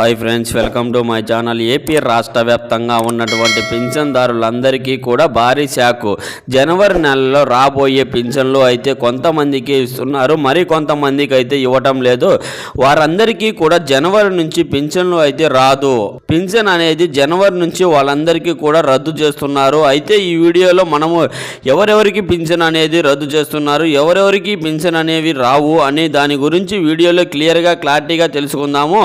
Hi friends welcome to my channel. AP రాష్ట్ర వ్యాప్తంగా ఉన్నటువంటి పింఛన్దారులందరికీ కూడా భారీ షాకు. జనవరి నెలలో రాబోయే పింఛన్లు అయితే కొంతమందికి ఇస్తున్నారు. మరి కొంతమందికి అయితే ఇవ్వటం లేదు. వారందరికీ కూడా జనవరి నుంచి పింఛన్లు అయితే రాదు. పింఛన్ అనేది జనవరి నుంచి వాళ్ళందరికీ కూడా రద్దు చేస్తున్నారు. అయితే ఈ వీడియోలో మనము ఎవరెవరికి పింఛన్ అనేది రద్దు చేస్తున్నారు ఎవరెవరికి పింఛన్ అనేవి రావు అనే దాని గురించి వీడియోలో క్లియర్గా క్లారిటీగా తెలుసుకుందాము.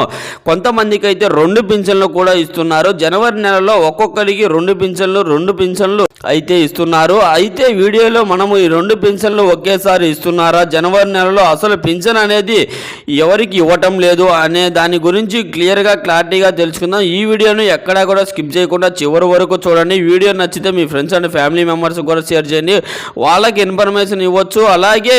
మందికి అయితే రెండు పింఛన్లు కూడా ఇస్తున్నారు. జనవరి నెలలో ఒక్కొక్కరికి రెండు పింఛన్లు రెండు పింఛన్లు అయితే ఇస్తున్నారు. అయితే వీడియోలో మనము ఈ రెండు పింఛన్లు ఒకేసారి ఇస్తున్నారా? జనవరి నెలలో అసలు పింఛన్ అనేది ఎవరికి ఇవ్వటం లేదు అనే దాని గురించి క్లియర్గా క్లారిటీగా తెలుసుకుందాం. ఈ వీడియోను ఎక్కడా కూడా స్కిప్ చేయకుండా చివరి వరకు చూడండి. వీడియో నచ్చితే మీ ఫ్రెండ్స్ అండ్ ఫ్యామిలీ మెంబర్స్ కూడా షేర్ చేయండి. వాళ్ళకి ఇన్ఫర్మేషన్ ఇవ్వచ్చు. అలాగే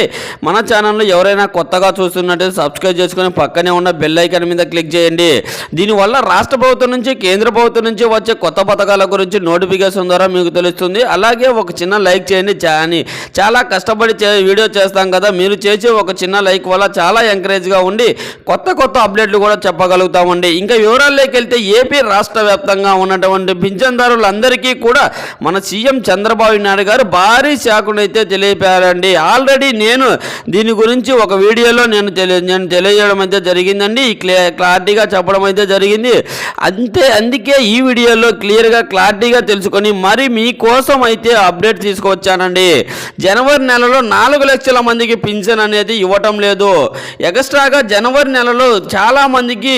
మన ఛానల్లో ఎవరైనా కొత్తగా చూస్తున్నట్టు సబ్స్క్రైబ్ చేసుకొని పక్కనే ఉన్న బెల్ ఐకాన్ మీద క్లిక్ చేయండి. దీనివల్ల రాష్ట్ర ప్రభుత్వం నుంచి కేంద్ర ప్రభుత్వం నుంచి వచ్చే కొత్త పథకాల గురించి నోటిఫికేషన్ ద్వారా మీకు తెలుస్తుంది. అలాగే ఒక చిన్న లైక్ చేయండి చా- అని. చాలా కష్టపడి చే వీడియో చేస్తాం కదా మీరు చేసే ఒక చిన్న లైక్ వల్ల చాలా ఎంకరేజ్గా ఉండి కొత్త కొత్త అప్డేట్లు కూడా చెప్పగలుగుతామండి. ఇంకా వివరాల్లోకి వెళ్తే ఏపీ రాష్ట్ర వ్యాప్తంగా ఉన్నటువంటి పింఛన్దారులందరికీ కూడా మన సీఎం చంద్రబాబు నాయుడు గారు భారీ శాఖను అయితే తెలియపారండి ఆల్రెడీ నేను దీని గురించి ఒక వీడియోలో నేను తెలియ నేను తెలియజేయడం అయితే జరిగిందండి. క్లారిటీగా చెప్పడం అయితే జరిగింది. అంతే అందుకే ఈ వీడియోలో క్లియర్గా క్లారిటీగా తెలుసుకొని మరి మీకోసం అయితే అప్డేట్ తీసుకువచ్చానండి. జనవరి నెలలో నాలుగు లక్షల మందికి పింఛన్ అనేది ఇవ్వటం లేదు. ఎక్స్ట్రాగా జనవరి నెలలో చాలా మందికి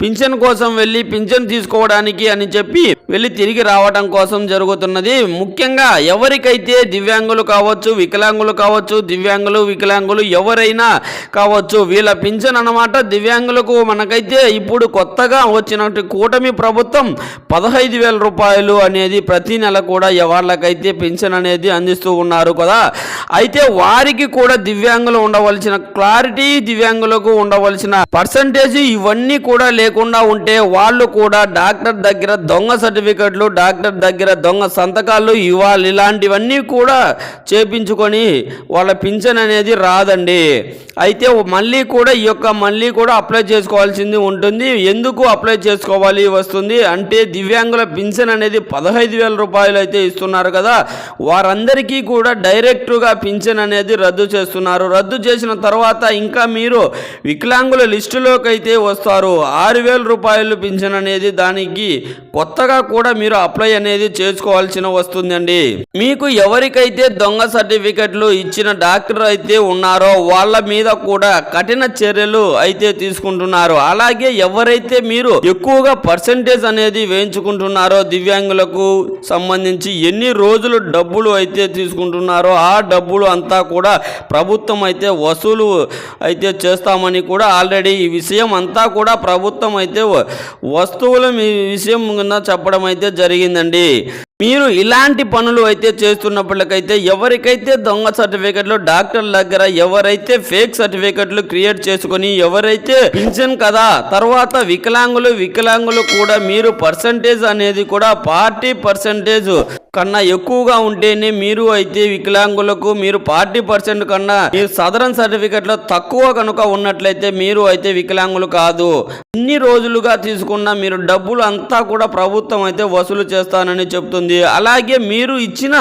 పింఛన్ కోసం వెళ్ళి పింఛన్ తీసుకోవడానికి అని చెప్పి వెళ్ళి తిరిగి రావడం కోసం జరుగుతున్నది. ముఖ్యంగా ఎవరికైతే దివ్యాంగులు కావచ్చు వికలాంగులు కావచ్చు దివ్యాంగులు వికలాంగులు ఎవరైనా కావచ్చు వీళ్ళ పింఛన్ అన్నమాట దివ్యాంగులకు మనకైతే ఇప్పుడు కొత్తగా వచ్చినటువంటి కూటమి ప్రభుత్వం పదహైదు వేల రూపాయలు అనేది ప్రతి నెల కూడా ఎవరికైతే పింఛన్ అనేది అందిస్తూ ఉన్నారు కదా అయితే వారికి కూడా దివ్యాంగులు ఉండవలసిన క్లారిటీ దివ్యాంగులకు ఉండవలసిన పర్సంటేజ్ ఇవన్నీ కూడా లేకుండా ఉంటే వాళ్ళు కూడా డాక్టర్ దగ్గర దొంగ సర్టిఫికెట్లు డాక్టర్ దగ్గర దొంగ సంతకాలు ఇవ్వాలి ఇలాంటివన్నీ కూడా చేపించుకొని వాళ్ళ పింఛన్ అనేది రాదండి. అయితే మళ్ళీ కూడా ఈ యొక్క మళ్ళీ కూడా అప్లై చేసుకోవాల్సింది ఉంటుంది. ఎందుకు అప్లై చేసుకోవాలి వస్తుంది? అంటే దివ్యాంగుల పింఛన్ అనేది పదహైదు వేల రూపాయలు అయితే ఇస్తున్నారు కదా. వారందరికీ కూడా డైరెక్ట్గా పింఛన్ అనేది రద్దు చేస్తున్నారు. రద్దు చేసిన తర్వాత ఇంకా మీరు వికలాంగుల లిస్టులోకి అయితే వస్తారు. ఆరు వేల రూపాయలు పింఛన్ అనేది దానికి కొత్తగా కూడా మీరు అప్లై అనేది చేసుకోవాల్సిన వస్తుందండి. మీకు ఎవరికైతే దొంగ సర్టిఫికెట్లు ఇచ్చిన డాక్టర్ అయితే ఉన్నారో వాళ్ళ మీద కూడా కఠిన చర్యలు అయితే తీసుకుంటున్నారు. అలాగే ఎవరైతే మీరు ఎక్కువగా పర్సంటేజ్ అనేది వేయించుకుంటున్నారో దివ్యాంగులకు సంబంధించి ఎన్ని రోజులు డబ్బులు అయితే తీసుకుంటున్నారో ఆ డబ్బులు అంతా కూడా ప్రభుత్వం అయితే వసూలు అయితే చేస్తామని కూడా ఆల్రెడీ ఈ విషయం అంతా కూడా ప్రభుత్వం అయితే వస్తువులు వస్తువుల మీ విషయం కింద చెప్పడం అయితే జరిగిందండి. మీరు ఇలాంటి పనులు అయితే చేస్తున్నప్పటికైతే ఎవరికైతే దొంగ సర్టిఫికెట్లు డాక్టర్ దగ్గర ఎవరైతే ఫేక్ సర్టిఫికెట్లు క్రియేట్ చేసుకుని ఎవరైతే పింఛన్ కదా తర్వాత వికలాంగులు వికలాంగులు కూడా మీరు పర్సంటేజ్ అనేది కూడా పార్టీ పర్సంటేజ్ కన్నా ఎక్కువగా ఉంటేనే మీరు అయితే వికలాంగులకు మీరు ఫార్టీ పర్సెంట్ కన్నా మీరు సదరన్ సర్టిఫికెట్లో తక్కువ కనుక ఉన్నట్లయితే మీరు అయితే వికలాంగులు కాదు. ఇన్ని రోజులుగా తీసుకున్న మీరు డబ్బులు అంతా కూడా ప్రభుత్వం అయితే వసూలు చేస్తానని చెప్తుంది. అలాగే మీరు ఇచ్చిన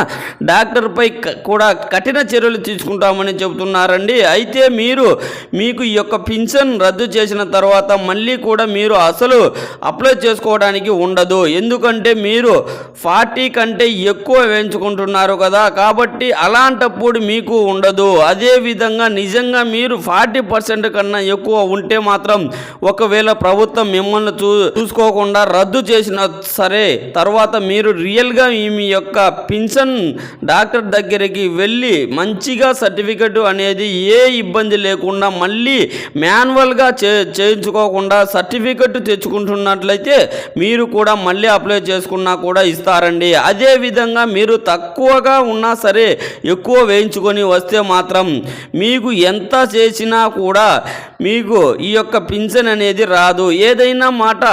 డాక్టర్పై కూడా కఠిన చర్యలు తీసుకుంటామని చెబుతున్నారండి అయితే మీరు మీకు ఈ యొక్క పింఛన్ రద్దు చేసిన తర్వాత మళ్ళీ కూడా మీరు అసలు అప్లై చేసుకోవడానికి ఉండదు. ఎందుకంటే మీరు ఫార్టీ కంటే ఎక్కువ వేయించుకుంటున్నారు కదా కాబట్టి అలాంటప్పుడు మీకు ఉండదు. అదేవిధంగా నిజంగా మీరు ఫార్టీ పర్సెంట్ కన్నా ఎక్కువ ఉంటే మాత్రం ఒకవేళ ప్రభుత్వం మిమ్మల్ని చూ చూసుకోకుండా రద్దు చేసిన సరే తర్వాత మీరు రియల్గా మీ యొక్క పింఛన్ డాక్టర్ దగ్గరికి వెళ్ళి మంచిగా సర్టిఫికెట్ అనేది ఏ ఇబ్బంది లేకుండా మళ్ళీ మాన్యువల్గా చే చేయించుకోకుండా సర్టిఫికెట్ తెచ్చుకుంటున్నట్లయితే మీరు కూడా మళ్ళీ అప్లై చేసుకున్నా కూడా ఇస్తారండి. అదేవిధంగా విధంగా మీరు తక్కువగా ఉన్నా సరే ఎక్కువ వేయించుకొని వస్తే మాత్రం మీకు ఎంత చేసినా కూడా మీకు ఈ యొక్క పింఛన్ అనేది రాదు. ఏదైనా మాట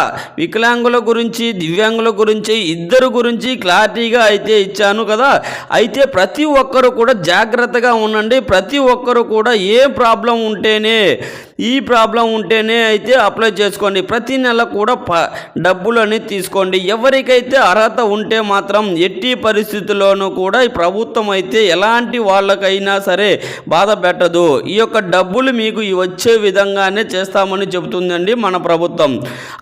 వికలాంగుల గురించి దివ్యాంగుల గురించి ఇద్దరు గురించి క్లారిటీగా అయితే ఇచ్చాను కదా. అయితే ప్రతి ఒక్కరు కూడా జాగ్రత్తగా ఉండండి. ప్రతి ఒక్కరు కూడా ఏ ప్రాబ్లం ఉంటేనే ఈ ప్రాబ్లం ఉంటేనే అయితే అప్లై చేసుకోండి. ప్రతి నెల కూడా ప డబ్బులు అనేది తీసుకోండి. ఎవరికైతే అర్హత ఉంటే మాత్రం ఎట్టి పరిస్థితుల్లోనూ కూడా ఈ ప్రభుత్వం అయితే ఎలాంటి వాళ్ళకైనా సరే బాధ పెట్టదు. ఈ యొక్క డబ్బులు మీకు వచ్చే విధంగానే చేస్తామని చెబుతుందండి మన ప్రభుత్వం.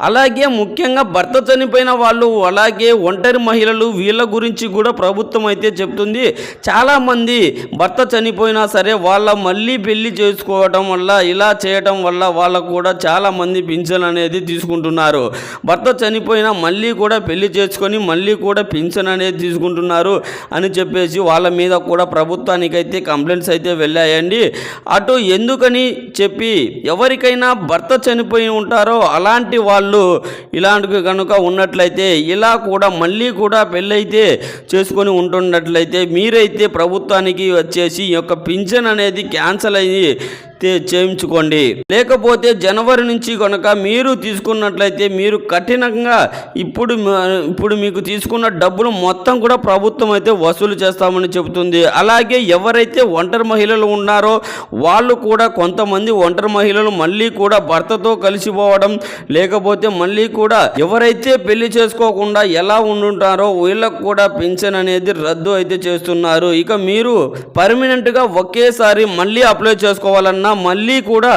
అలాగే ముఖ్యంగా భర్త చనిపోయిన వాళ్ళు అలాగే ఒంటరి మహిళలు వీళ్ళ గురించి కూడా ప్రభుత్వం అయితే చెప్తుంది. చాలామంది భర్త చనిపోయినా సరే వాళ్ళ మళ్ళీ పెళ్ళి చేసుకోవడం వల్ల ఇలా చేయటం వల్ల వాళ్ళకు కూడా చాలామంది పింఛన్ అనేది తీసుకుంటున్నారు. భర్త చనిపోయినా మళ్ళీ కూడా పెళ్ళి చేసుకొని మళ్ళీ కూడా పింఛన్ అనేది తీసుకుంటున్నారు అని చెప్పేసి వాళ్ళ మీద కూడా ప్రభుత్వానికైతే కంప్లైంట్స్ అయితే వెళ్ళాయండి. అటు ఎందుకని చెప్పి ఎవరికైనా భర్త చనిపోయి ఉంటారో అలాంటి వాళ్ళు ఇలాంటి కనుక ఉన్నట్లయితే ఇలా కూడా మళ్ళీ కూడా పెళ్ళైతే చేసుకొని ఉంటున్నట్లయితే మీరైతే ప్రభుత్వానికి వచ్చేసి ఈ యొక్క పింఛన్ అనేది క్యాన్సిల్ అయ్యి చేయించుకోండి. లేకపోతే జనవరి నుంచి కనుక మీరు తీసుకున్నట్లయితే మీరు కఠినంగా ఇప్పుడు ఇప్పుడు మీకు తీసుకున్న డబ్బులు మొత్తం కూడా ప్రభుత్వం అయితే వసూలు చేస్తామని చెబుతుంది. అలాగే ఎవరైతే ఒంటరి మహిళలు ఉన్నారో వాళ్ళు కూడా కొంతమంది ఒంటరి మహిళలు మళ్ళీ కూడా భర్తతో కలిసిపోవడం లేకపోతే మళ్ళీ కూడా ఎవరైతే పెళ్ళి చేసుకోకుండా ఎలా ఉండుంటారో వీళ్ళకు కూడా పెన్షన్ అనేది రద్దు అయితే చేస్తున్నారు. ఇక మీరు పర్మనెంట్గా ఒకేసారి మళ్ళీ అప్లై చేసుకోవాలన్నా మళ్ళీ కూడా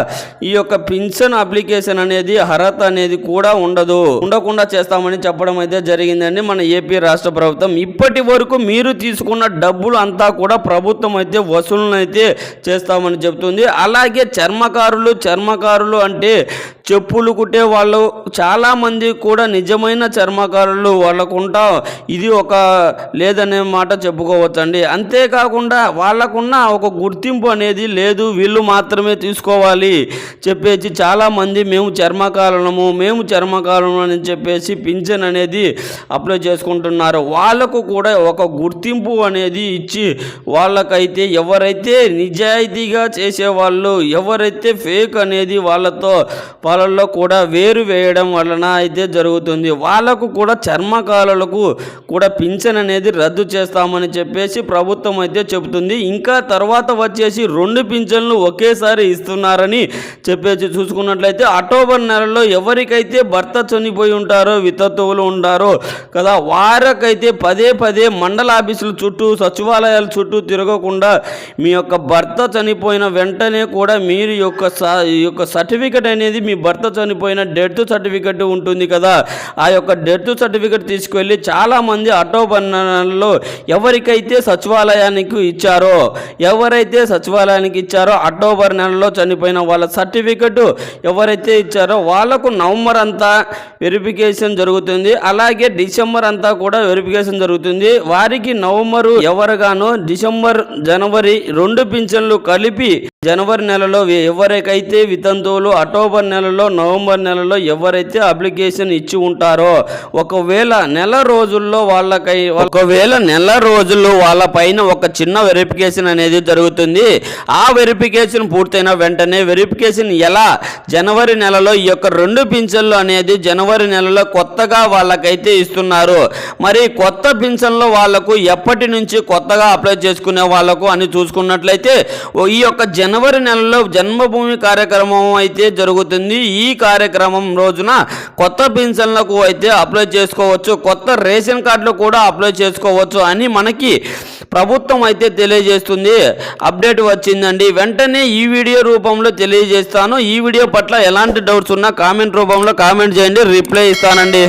ఈ యొక్క పింఛన్ అప్లికేషన్ అనేది అర్హత అనేది కూడా ఉండదు. ఉండకుండా చేస్తామని చెప్పడం అయితే జరిగిందండి మన ఏపీ రాష్ట్ర ప్రభుత్వం. ఇప్పటి వరకు మీరు తీసుకున్న డబ్బులు అంతా కూడా ప్రభుత్వం అయితే వసూలు అయితే చేస్తామని చెప్తుంది. అలాగే చర్మకారులు చర్మకారులు అంటే చెప్పులు కుట్టే వాళ్ళు చాలామంది కూడా నిజమైన చర్మకారులు వాళ్ళకుంటా ఇది ఒక లేదనే మాట చెప్పుకోవచ్చండి. అంతేకాకుండా వాళ్ళకున్న ఒక గుర్తింపు అనేది లేదు వీళ్ళు మాత్రమే తీసుకోవాలి చెప్పేసి చాలామంది మేము చర్మకారులము మేము చర్మకారులము అని చెప్పేసి పింఛన్ అనేది అప్లై చేసుకుంటున్నారు. వాళ్ళకు కూడా ఒక గుర్తింపు అనేది ఇచ్చి వాళ్ళకైతే ఎవరైతే నిజాయితీగా చేసేవాళ్ళు ఎవరైతే ఫేక్ అనేది వాళ్ళతో వాళ్ళల్లో కూడా వేరు వేయడం వలన అయితే జరుగుతుంది. వాళ్ళకు కూడా చర్మకారులకు కూడా పింఛన్ అనేది రద్దు చేస్తామని చెప్పేసి ప్రభుత్వం అయితే చెబుతుంది. ఇంకా తర్వాత వచ్చేసి రెండు పింఛన్లు ఒకేసారి ఇస్తున్నారని చెప్పేసి చూసుకున్నట్లయితే అక్టోబర్ నెలలో ఎవరికైతే భర్త చనిపోయి ఉంటారో వితత్తువులు ఉంటారో కదా వారికైతే పదే పదే మండల ఆఫీసుల చుట్టూ సచివాలయాల చుట్టూ తిరగకుండా మీ యొక్క భర్త చనిపోయిన వెంటనే కూడా మీరు యొక్క స- ఈ యొక్క సర్టిఫికెట్ అనేది మీ భర్త చనిపోయిన డెత్ సర్టిఫికెట్ ఉంటుంది కదా. ఆ యొక్క డెత్ సర్టిఫికెట్ తీసుకువెళ్ళి చాలామంది అక్టోబర్ నెలలో ఎవరికైతే సచివాలయానికి ఇచ్చారో ఎవరైతే సచివాలయానికి ఇచ్చారో అక్టోబర్ నెలలో చనిపోయిన వాళ్ళ సర్టిఫికెట్ ఎవరైతే ఇచ్చారో వాళ్ళకు నవంబర్ అంతా వెరిఫికేషన్ జరుగుతుంది. అలాగే డిసెంబర్ అంతా కూడా వెరిఫికేషన్ జరుగుతుంది. వారికి నవంబరు ఎవరుగానో డిసెంబర్ జనవరి రెండు పింఛన్లు కలిపి జనవరి నెలలో ఎవరికైతే వితంతువులు అక్టోబర్ నెలలో నవంబర్ నెలలో ఎవరైతే అప్లికేషన్ ఇచ్చి ఉంటారో ఒకవేళ నెల రోజుల్లో వాళ్ళకై ఒకవేళ నెల రోజుల్లో వాళ్ళ పైన ఒక చిన్న వెరిఫికేషన్ అనేది జరుగుతుంది. ఆ వెరిఫికేషన్ పూర్తయిన వెంటనే వెరిఫికేషన్ ఎలా? జనవరి నెలలో ఈ యొక్క రెండు పింఛన్లు అనేది జనవరి నెలలో కొత్తగా వాళ్ళకైతే ఇస్తున్నారు. మరి కొత్త పింఛన్లు వాళ్ళకు ఎప్పటి నుంచి కొత్తగా అప్లై చేసుకునే వాళ్ళకు అని చూసుకున్నట్లయితే ఈ యొక్క జనవరి నెలలో జన్మభూమి కార్యక్రమం అయితే జరుగుతుంది. ఈ కార్యక్రమం రోజున కొత్త పెన్షన్లకు అయితే అప్లై చేసుకోవచ్చు. కొత్త రేషన్ కార్డులు కూడా అప్లై చేసుకోవచ్చు అని మనకి ప్రభుత్వం అయితే తెలియజేస్తుంది. అప్డేట్ వచ్చిందండి. వెంటనే ఈ వీడియో రూపంలో తెలియజేస్తాను. ఈ వీడియో పట్ల ఎలాంటి డౌట్స్ ఉన్నా కామెంట్ రూపంలో కామెంట్ చేయండి. రిప్లై ఇస్తానండి.